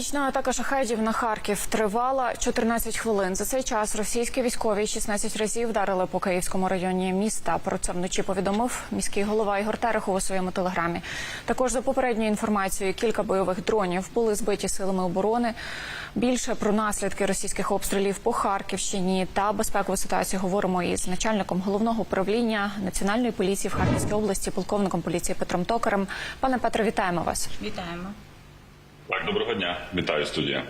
Нічна атака шахедів на Харків тривала 14 хвилин. За цей час російські військові 16 разів вдарили по Київському районі міста. Про це вночі повідомив міський голова Ігор Терехов у своєму телеграмі. Також за попередньою інформацією, кілька бойових дронів були збиті силами оборони. Більше про наслідки російських обстрілів по Харківщині та безпекову ситуацію говоримо із начальником головного управління національної поліції в Харківській області, полковником поліції Петром Токарем. Пане Петре, вітаємо вас. Вітаємо. Так, доброго дня, вітаю студія.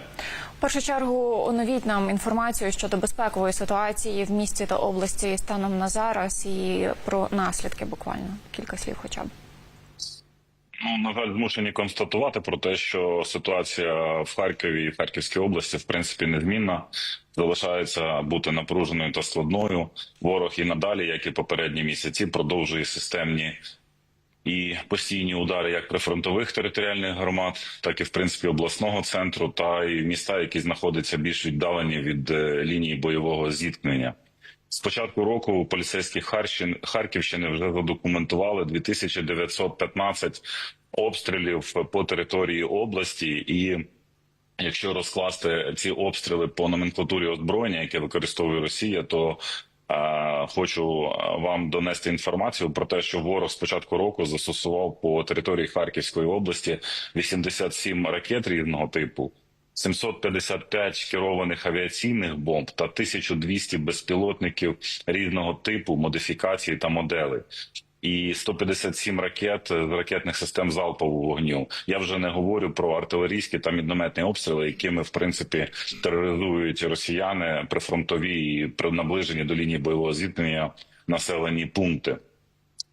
В першу чергу оновіть нам інформацію щодо безпекової ситуації в місті та області станом на зараз і про наслідки буквально кілька слів, хоча б. Ну на жаль, змушені констатувати про те, що ситуація в Харкові і в Харківській області в принципі незмінна. Залишається бути напруженою та складною. Ворог і надалі, як і попередні місяці, продовжує системні і постійні удари як прифронтових територіальних громад, так і в принципі обласного центру, та і міста, які знаходяться більш віддалені від е, лінії бойового зіткнення. З початку року поліцейські Харківщини вже задокументували 2915 обстрілів по території області, і якщо розкласти ці обстріли по номенклатурі озброєння, яке використовує Росія, то хочу вам донести інформацію про те, що ворог з початку року застосував по території Харківської області 87 ракет різного типу. 755 керованих авіаційних бомб та 1200 безпілотників різного типу, модифікації та моделей. І 157 ракет з ракетних систем залпового вогню. Я вже не говорю про артилерійські та мінометні обстріли, якими в принципі тероризують росіяни прифронтові і при наближенні до лінії бойового зіткнення населені пункти.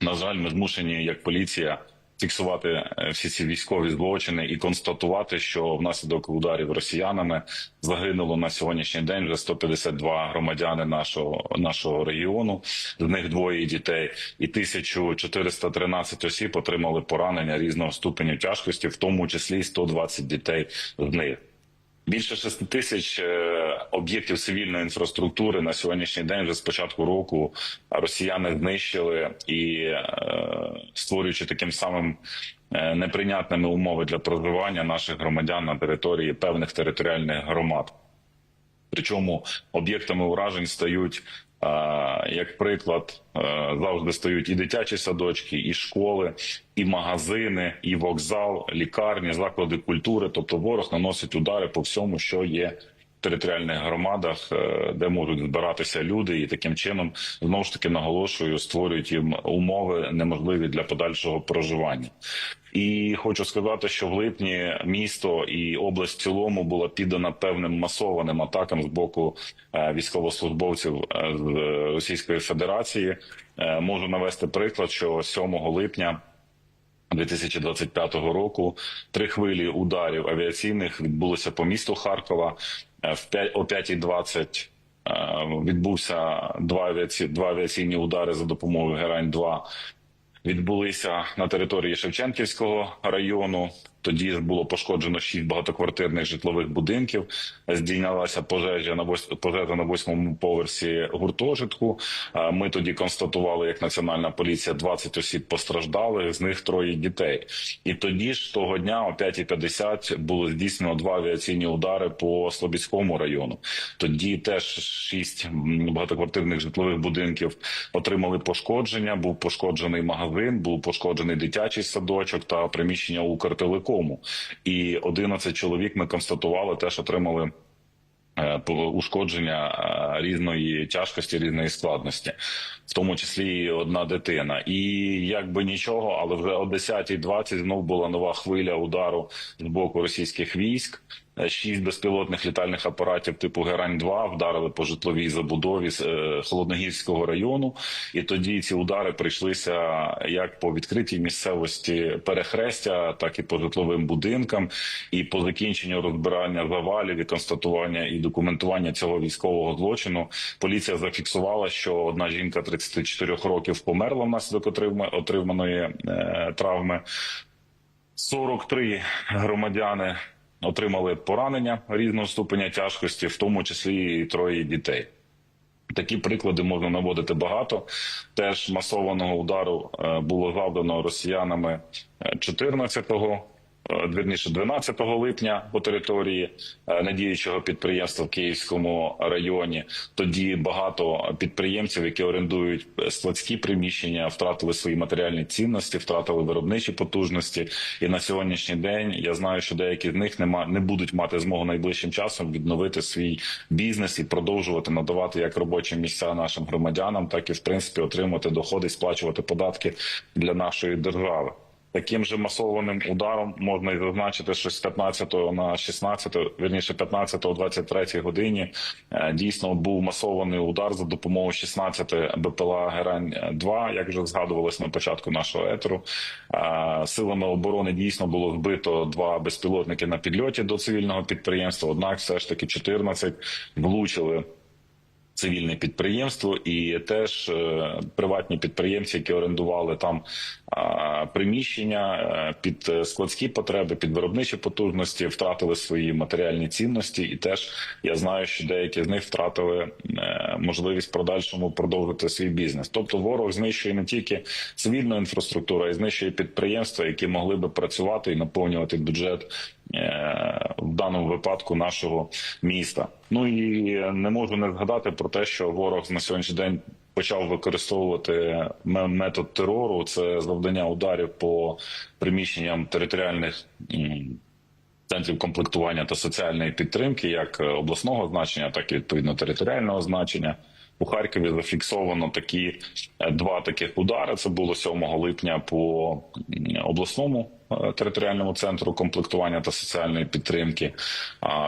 На жаль, ми змушені як поліція фіксувати е, всі ці військові злочини і констатувати, що внаслідок ударів росіянами загинуло на сьогоднішній день вже 152 громадяни нашого нашого регіону. З них двоє дітей, і 1413 осіб отримали поранення різного ступеню тяжкості, в тому числі 120 дітей з них. Більше 6 тисяч е, об'єктів цивільної інфраструктури на сьогоднішній день вже з початку року росіяни знищили і е, створюючи таким самим е, неприйнятними умови для проживання наших громадян на території певних територіальних громад. Причому об'єктами уражень стають, як приклад, е, завжди стають і дитячі садочки, і школи, і магазини, і вокзал, лікарні, заклади культури. Тобто ворог наносить удари по всьому, що є в територіальних громадах, е, де можуть збиратися люди, і таким чином знову ж таки наголошую, створюють їм умови неможливі для подальшого проживання. І хочу сказати, що в липні місто і область в цілому була піддана певним масованим атакам з боку е, військовослужбовців е, з Російської Федерації. Е, Можу навести приклад, що 7 липня. 2025 року три хвилі ударів авіаційних відбулися по місту Харкова. Е, В 5, о 5.20 е, відбувся два авіаці, два авіаційні удари за допомогою Герань 2 відбулися на території Шевченківського району. Тоді ж було пошкоджено шість багатоквартирних житлових будинків. Здійнялася пожежа на вось- пожежа на восьмому поверсі гуртожитку. Ми тоді констатували, як національна поліція 20 осіб постраждали, з них троє дітей. І тоді ж того дня о 5.50 було здійснено два авіаційні удари по Слобідському району. Тоді теж шість багатоквартирних житлових будинків отримали пошкодження. Був пошкоджений магазин, був пошкоджений дитячий садочок та приміщення Укртелекому. І 11 чоловік ми констатували, теж отримали. е, Ушкодження е, різної тяжкості, різної складності, в тому числі і одна дитина. І якби нічого, але вже о 10.20 знов була нова хвиля удару з боку російських військ. Е, Шість безпілотних літальних апаратів типу Герань 2 вдарили по житловій забудові з е, Холодногірського району, і тоді ці удари прийшлися як по відкритій місцевості перехрестя, так і по житловим будинкам. І по закінченню розбирання завалів і констатування і документування цього військового злочину поліція зафіксувала, що одна жінка 34 років померла внаслідок отрима- отриманої е, травми. 43 громадяни отримали поранення різного ступеня тяжкості, в тому числі і троє дітей. Такі приклади можна наводити багато. Теж масованого удару е, було завдано росіянами е, 14 е, вірніше 12 липня по території е, надіючого підприємства в Київському районі. Тоді багато підприємців, які орендують складські приміщення, втратили свої матеріальні цінності, втратили виробничі потужності. І на сьогоднішній день я знаю, що деякі з них нема не будуть мати змогу найближчим часом відновити свій бізнес і продовжувати надавати як робочі місця нашим громадянам, так і в принципі отримувати доходи, сплачувати податки для нашої держави. Таким же масованим ударом можна і зазначити, що з 15 на 16, вірніше 15 о 23 годині е, дійсно був масований удар за допомогою 16 БПЛА Герань 2 як вже згадувалось на початку нашого етеру. Е, Силами оборони дійсно було збито два безпілотники на підльоті до цивільного підприємства. Однак, все ж таки 14 влучили цивільне підприємство і теж е, приватні підприємці, які орендували там е, приміщення е, під складські потреби, під виробничі потужності, втратили свої матеріальні цінності, і теж я знаю, що деякі з них втратили можливість подальшому продовжити свій бізнес. Тобто, ворог знищує не тільки цивільну інфраструктуру, а й знищує підприємства, які могли би працювати і наповнювати бюджет в даному випадку нашого міста. Ну і не можу не згадати про те, що ворог на сьогоднішній день почав використовувати ме- метод терору. Це завдання ударів по приміщенням територіальних. Центрів комплектування та соціальної підтримки, як е, обласного значення, так і відповідно територіального значення. У Харкові зафіксовано такі е, два таких удари. Це було 7 липня по обласному е, територіальному центру комплектування та соціальної підтримки.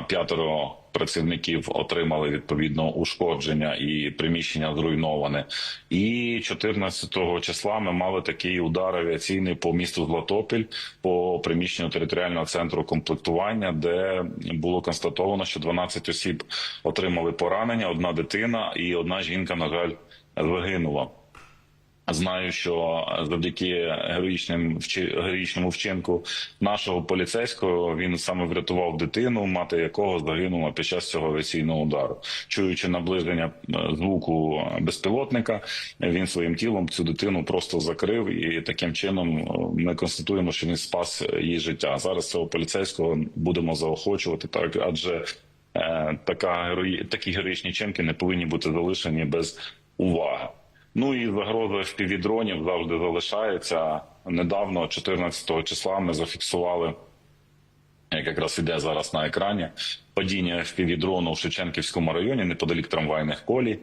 П'ятеро працівників отримали відповідно ушкодження і приміщення зруйноване. І 14 числа ми мали такий удар авіаційний по місту Златопіль по приміщенню територіального центру комплектування, де було констатовано, що 12 осіб отримали поранення, одна дитина і одна жінка, на жаль, загинула. Знаю, що завдяки героїчним героїчному вчинку нашого поліцейського він саме врятував дитину, мати якого загинула під час цього авіаційного удару. Чуючи наближення е, звуку безпілотника, він своїм тілом цю дитину просто закрив, і таким чином е, ми констатуємо, що він спас її життя. Зараз цього поліцейського будемо заохочувати, так адже е, така герої... такі героїчні чинки не повинні бути залишені без уваги. Ну і загроза впівдронів завжди залишається. Недавно, 14 числа, ми зафіксували, як якраз іде зараз на екрані, падіння впівдрону в Шевченківському районі неподалік трамвайних колій.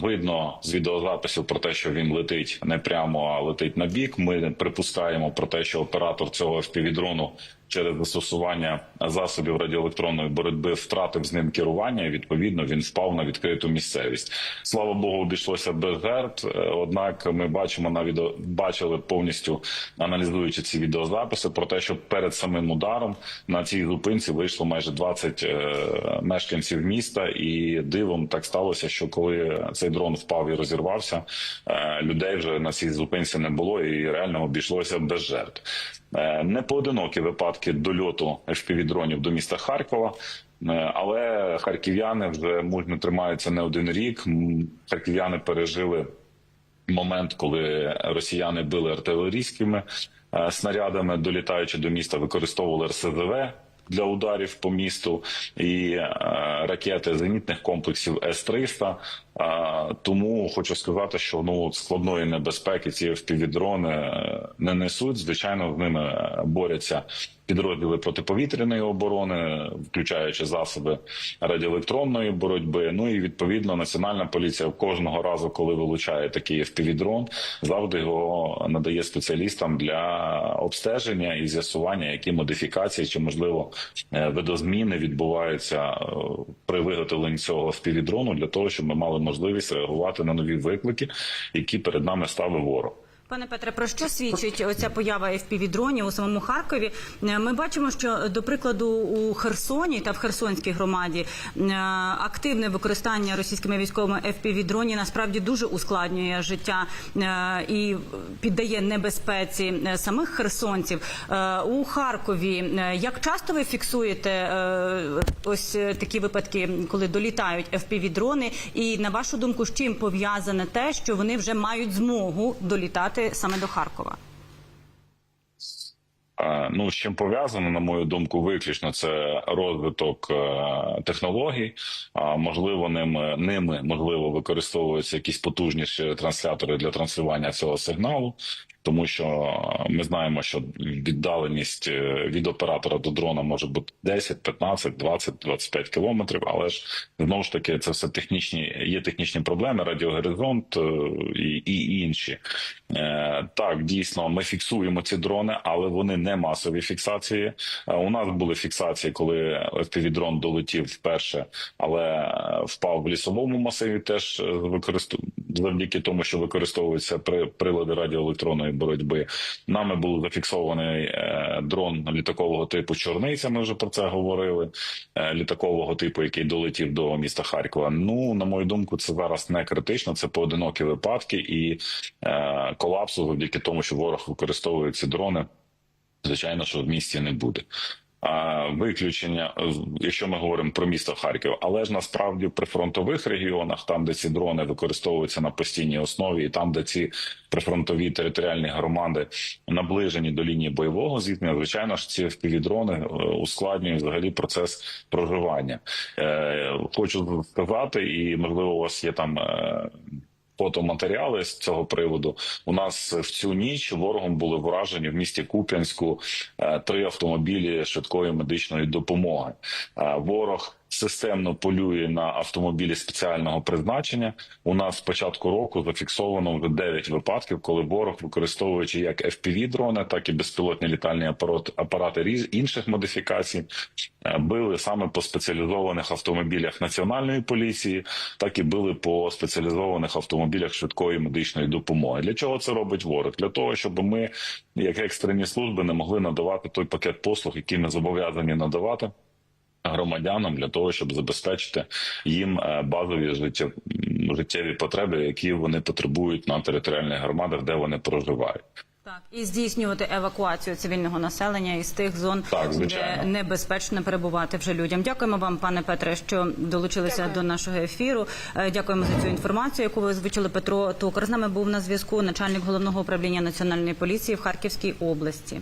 Видно з відеозаписів про те, що він летить не прямо, а летить на бік. Ми припускаємо про те, що оператор цього впівдрону через застосування засобів радіоелектронної боротьби втратив з ним керування. і Відповідно, він впав на відкриту місцевість. Слава Богу, обійшлося без жертв. Е, Однак, ми бачимо на відео, бачили повністю аналізуючи ці відеозаписи, про те, що перед самим ударом на цій зупинці вийшло майже 20 е, мешканців міста, і дивом так сталося, що коли цей дрон впав і розірвався, е, людей вже на цій зупинці не було, і реально обійшлося без жертв. Е, Не поодинокі випадки дольоту FPV-дронів до міста Харкова. Е, Але харків'яни вже мужньо тримаються не один рік. Харків'яни пережили момент, коли росіяни били артилерійськими е, снарядами, долітаючи до міста, використовували РСЗВ для ударів по місту і е, ракети зенітних комплексів С-300. Е, Тому хочу сказати, що ну складної небезпеки ці впівдрони е, не несуть. Звичайно, з ними борються підрозділи протиповітряної оборони, включаючи засоби радіоелектронної боротьби. Ну і відповідно національна поліція кожного разу, коли вилучає такий впівдрон, завжди його надає спеціалістам для обстеження і з'ясування, які модифікації чи можливо е, видозміни відбуваються е, при виготовленні цього впівдрону для того, щоб ми мали можливість реагувати на нові виклики, які перед нами ставив ворог. Пане Петре, про що свідчить оця поява FPV-дронів у самому Харкові? Е, Ми бачимо, що до прикладу у Херсоні та в Херсонській громаді е, активне використання російськими військовими FPV-дронів насправді дуже ускладнює життя е, і піддає небезпеці самих херсонців. У Харкові як часто ви фіксуєте ось такі випадки, коли долітають FPV-дрони? І на вашу думку, з чим пов'язане те, що вони вже мають змогу долітати саме до Харкова? Ну, з чим пов'язано, на мою думку, виключно це розвиток е, технологій. Можливо, ними ними можливо використовуються якісь потужніші транслятори для транслювання цього сигналу. Тому що е, ми знаємо, що віддаленість е, від оператора до дрона може бути 10, 15, 20, 25 кілометрів. Але ж знову ж таки це все технічні є технічні проблеми, радіогоризонт е, і, і інші. Так, дійсно, ми фіксуємо ці дрони, але вони не масові фіксації. У нас були фіксації, коли FPV-дрон долетів вперше, але впав в лісовому масиві. Теж е, завдяки тому, що використовуються при... прилади радіоелектронної боротьби. Нами був зафіксований е, дрон літакового типу Чорниця. Ми вже про це говорили. Е, літакового типу, який долетів до міста Харкова. Ну на мою думку, це зараз не критично. Це поодинокі випадки і е, колапсу завдяки тому, що ворог використовує ці дрони. Звичайно, що в місті не буде. А виключення, е, якщо ми говоримо про місто Харків, але ж насправді при фронтових регіонах, там де ці дрони використовуються на постійній основі, і там, де ці прифронтові територіальні громади наближені до лінії бойового зіткнення, звичайно ж, ці впівдрони е, ускладнюють взагалі процес проживання. Е, Хочу сказати, і можливо, у вас є там. Фотоматеріали з цього приводу у нас в цю ніч ворогом були вражені в місті Куп'янську е, три автомобілі швидкої медичної допомоги. Е, Ворог системно полює на автомобілі спеціального призначення. У нас з початку року зафіксовано вже 9 випадків, коли ворог, використовуючи як fpv дрони, так і безпілотні літальні апарат, апарати різ інших модифікацій, е, били саме по спеціалізованих автомобілях національної поліції, так і били по спеціалізованих автомобілях швидкої медичної допомоги. Для чого це робить ворог? Для того, щоб ми, як екстрені служби, не могли надавати той пакет послуг, який ми зобов'язані надавати. Громадянам для того, щоб забезпечити їм е, базові життя, життєві потреби, які вони потребують на територіальних громадах, де вони проживають. Так, і здійснювати евакуацію цивільного населення із тих зон, Так, де небезпечно перебувати вже людям. Дякуємо вам, пане Петре, що долучилися до нашого ефіру. Е, Дякуємо за цю інформацію, яку ви озвучили. Петро Токар з нами був на зв'язку, начальник головного управління національної поліції в Харківській області.